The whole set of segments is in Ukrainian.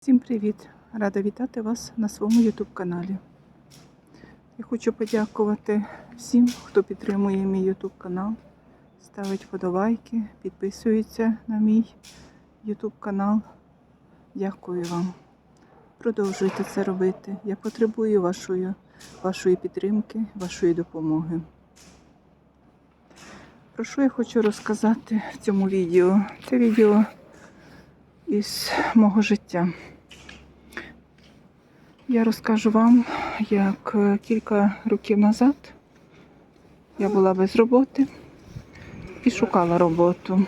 Всім привіт! Рада вітати вас на своєму YouTube каналі. Я хочу подякувати всім, хто підтримує мій YouTube канал, ставить подобайки, підписується на мій YouTube канал. Дякую вам. Продовжуйте це робити. Я потребую вашої, вашої підтримки, вашої допомоги. Про що я хочу розказати в цьому відео? Це відео із мого життя. Я розкажу вам, як кілька років назад я була без роботи і шукала роботу.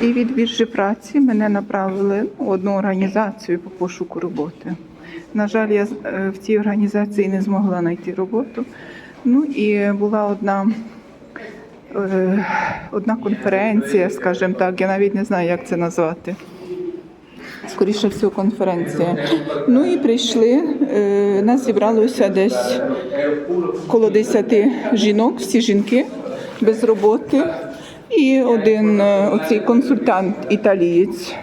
І від біржі праці мене направили в одну організацію по пошуку роботи. На жаль, я е, в цій організації не змогла знайти роботу. Ну і була одна, е, одна конференція, скажімо так, я навіть не знаю, як це назвати скоріше всього, конференція. Ну і прийшли. е, Нас зібралося десь коло 10 жінок, всі жінки без роботи. І один е, оцей консультант італієць.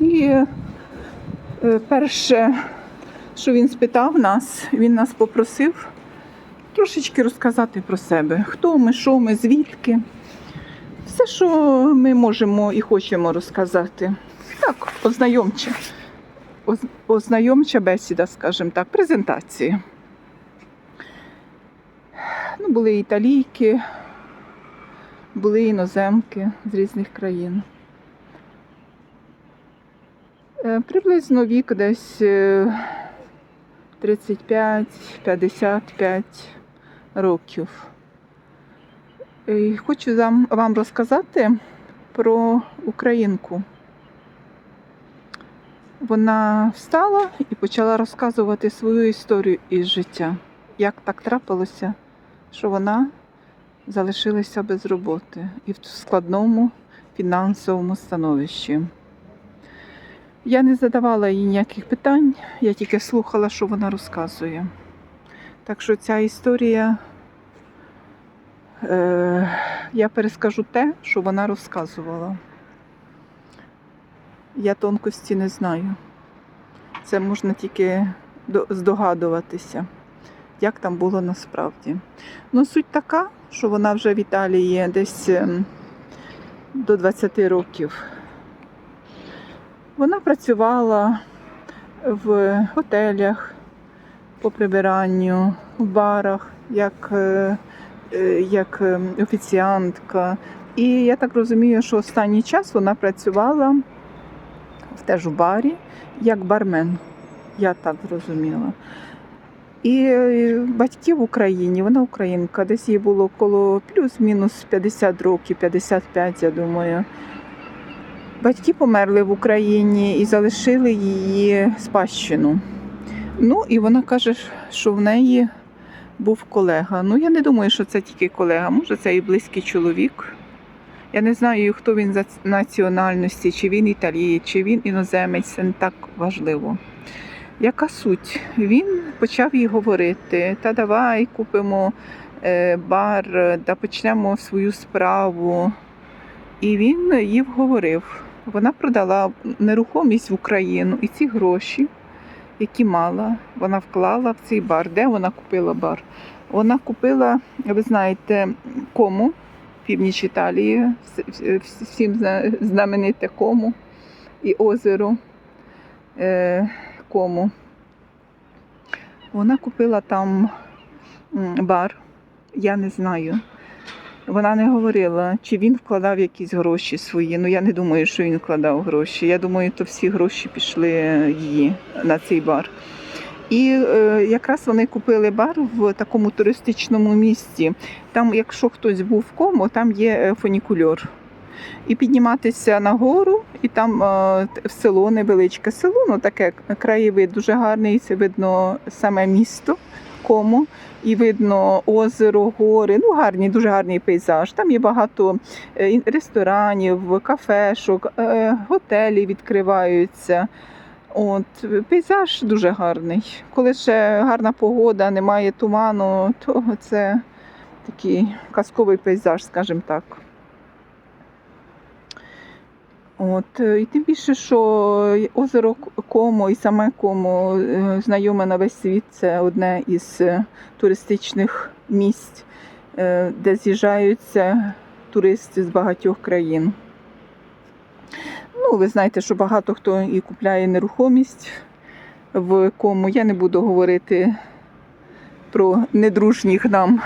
І е, перше, що він спитав нас, він нас попросив трошечки розказати про себе. Хто ми, що ми, звідки. Все, що ми можемо і хочемо розказати. Так, ознайомче. Ознайомча бесіда, скажімо так, презентації. Ну, були італійки, були іноземки з різних країн. Е, Приблизно вік десь е, 35-55 років. І Хочу вам, розказати про українку. Вона встала і почала розказувати свою історію із життя. Як так трапилося, що вона залишилася без роботи і в складному фінансовому становищі. Я не задавала їй ніяких питань, я тільки слухала, що вона розказує. Так що ця історія Е, я перескажу те, що вона розказувала. Я тонкості не знаю. Це можна тільки здогадуватися, як там було насправді. Ну, суть така, що вона вже в Італії десь ем, до 20 років. Вона працювала в готелях по прибиранню, в барах, як е, е, як е, офіціантка. І я так розумію, що останній час вона працювала теж у барі як бармен. Я так зрозуміла. І е, батьки в Україні, вона українка, десь їй було коло плюс-мінус 50 років, 55, я думаю. Батьки померли в Україні і залишили її спадщину. Ну, і вона каже, що в неї був колега. Ну, я не думаю, що це тільки колега, може, це і близький чоловік. Я не знаю, хто він за національності, чи він італієць, чи він іноземець, це не так важливо. Яка суть? Він почав їй говорити: та давай купимо е, бар, та почнемо свою справу. І він їй вговорив. Вона продала нерухомість в Україну і ці гроші які мала, вона вклала в цей бар. Де вона купила бар? Вона купила, ви знаєте, кому північ Італії, вс- вс- всім зна- знамените кому і озеро е, кому. Вона купила там бар, я не знаю. Вона не говорила, чи він вкладав якісь гроші свої. Ну я не думаю, що він вкладав гроші. Я думаю, то всі гроші пішли її на цей бар. І е, якраз вони купили бар в такому туристичному місці. Там, якщо хтось був в кому, там є е, фунікульор. І підніматися на гору, і там е, село невеличке село, ну таке краєвид дуже гарний. Це видно саме місто кому, і видно озеро, гори. Ну гарний, дуже гарний пейзаж. Там є багато е, ресторанів, кафешок, е, готелі відкриваються. От, пейзаж дуже гарний. Коли ще гарна погода, немає туману, то це такий казковий пейзаж, скажімо так. От, е, і тим більше, що озеро Комо і саме Комо е, знайоме на весь світ. Це одне із е, туристичних місць, де з'їжджаються туристи з багатьох країн. Ну, ви знаєте, що багато хто і купляє нерухомість в Кому. Я не буду говорити про недружніх нам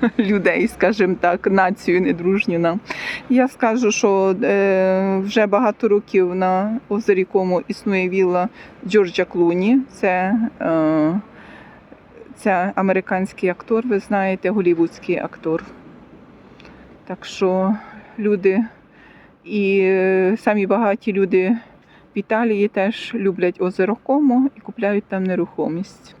людей, скажімо так, націю недружню нам. Я скажу, що е, вже багато років на озері Кому існує вілла Джорджа Клуні. Це, е, це американський актор, ви знаєте, голівудський актор. Так що люди і е, самі багаті люди в Італії теж люблять озеро Комо і купляють там нерухомість.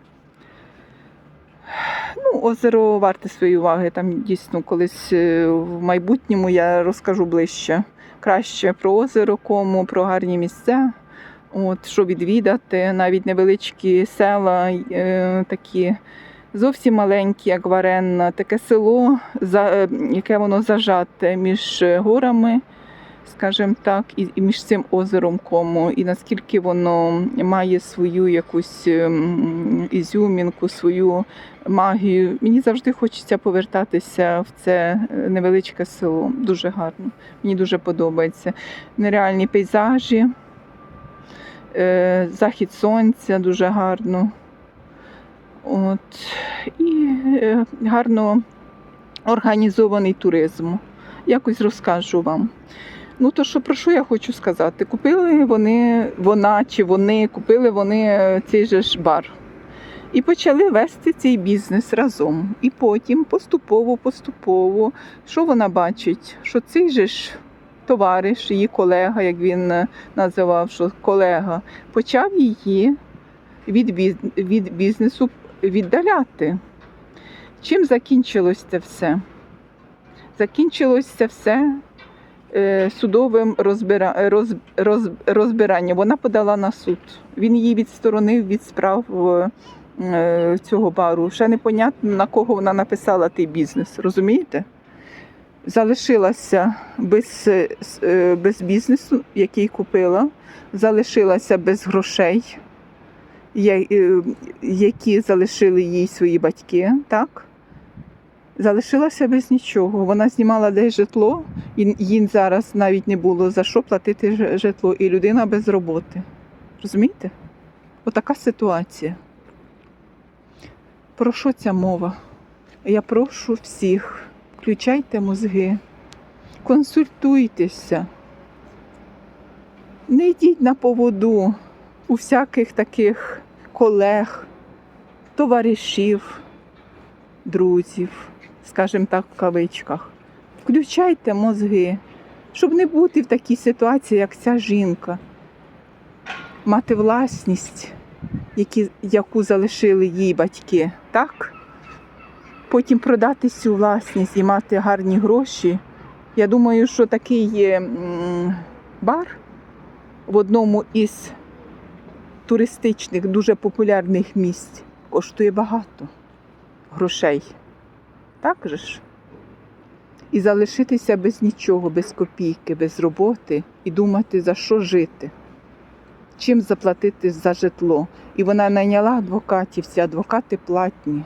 Ну, озеро варте своєї уваги. Там дійсно колись е, в майбутньому я розкажу ближче. Краще про озеро Кому, про гарні місця. От, що відвідати, навіть невеличкі села, е, такі зовсім маленькі, як Варенна, таке село, за, е, яке воно зажате між горами, скажімо так, і, між цим озером Кому, і наскільки воно має свою якусь ем, ізюмінку, свою магію. Мені завжди хочеться повертатися в це е, невеличке село. Дуже гарно. Мені дуже подобається. Нереальні пейзажі, е, захід сонця дуже гарно. От. І е, гарно організований туризм. Якось розкажу вам. Ну, то що про що я хочу сказати? Купили вони, вона чи вони, купили вони е, цей же ж бар. І почали вести цей бізнес разом. І потім поступово-поступово, що вона бачить? Що цей же ж товариш, її колега, як він е, називав, що колега, почав її від, біз... від бізнесу віддаляти. Чим закінчилось це все? Закінчилось це все судовим розбира... роз... Роз... розбиранням. Вона подала на суд. Він її відсторонив від справ е, цього бару. Ще непонятно, на кого вона написала той бізнес. Розумієте? Залишилася без, е, без бізнесу, який купила, залишилася без грошей, е, які залишили їй свої батьки. Так? Залишилася без нічого. Вона знімала десь житло, і їй зараз навіть не було за що платити житло, і людина без роботи. Розумієте? Отака ситуація. Про що ця мова? Я прошу всіх, включайте мозги, консультуйтеся. Не йдіть на поводу у всяких таких колег, товаришів, друзів, скажімо так, в кавичках. Включайте мозги, щоб не бути в такій ситуації, як ця жінка, мати власність, які, яку залишили їй батьки, так? Потім продати цю власність і мати гарні гроші. Я думаю, що такий бар в одному із туристичних, дуже популярних місць коштує багато грошей. Так же ж? І залишитися без нічого, без копійки, без роботи і думати, за що жити, чим заплатити за житло. І вона найняла адвокатів, ці адвокати платні.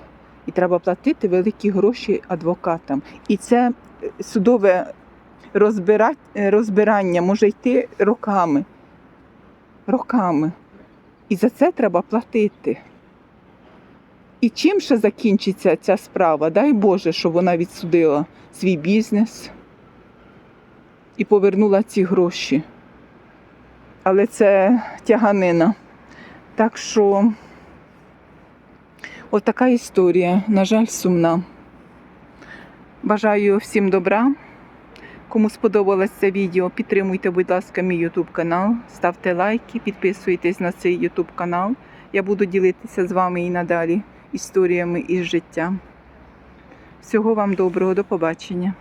І треба платити великі гроші адвокатам. І це е, судове е, розбирання може йти роками. Роками. І за це треба платити. І чим ще закінчиться ця справа? Дай Боже, щоб вона відсудила свій бізнес і повернула ці гроші. Але це тяганина. Так що отака історія, на жаль, сумна. Бажаю всім добра. Кому сподобалось це відео, підтримуйте, будь ласка, мій YouTube канал, ставте лайки, підписуйтесь на цей YouTube канал. Я буду ділитися з вами і надалі історіями із життя. Всього вам доброго, до побачення.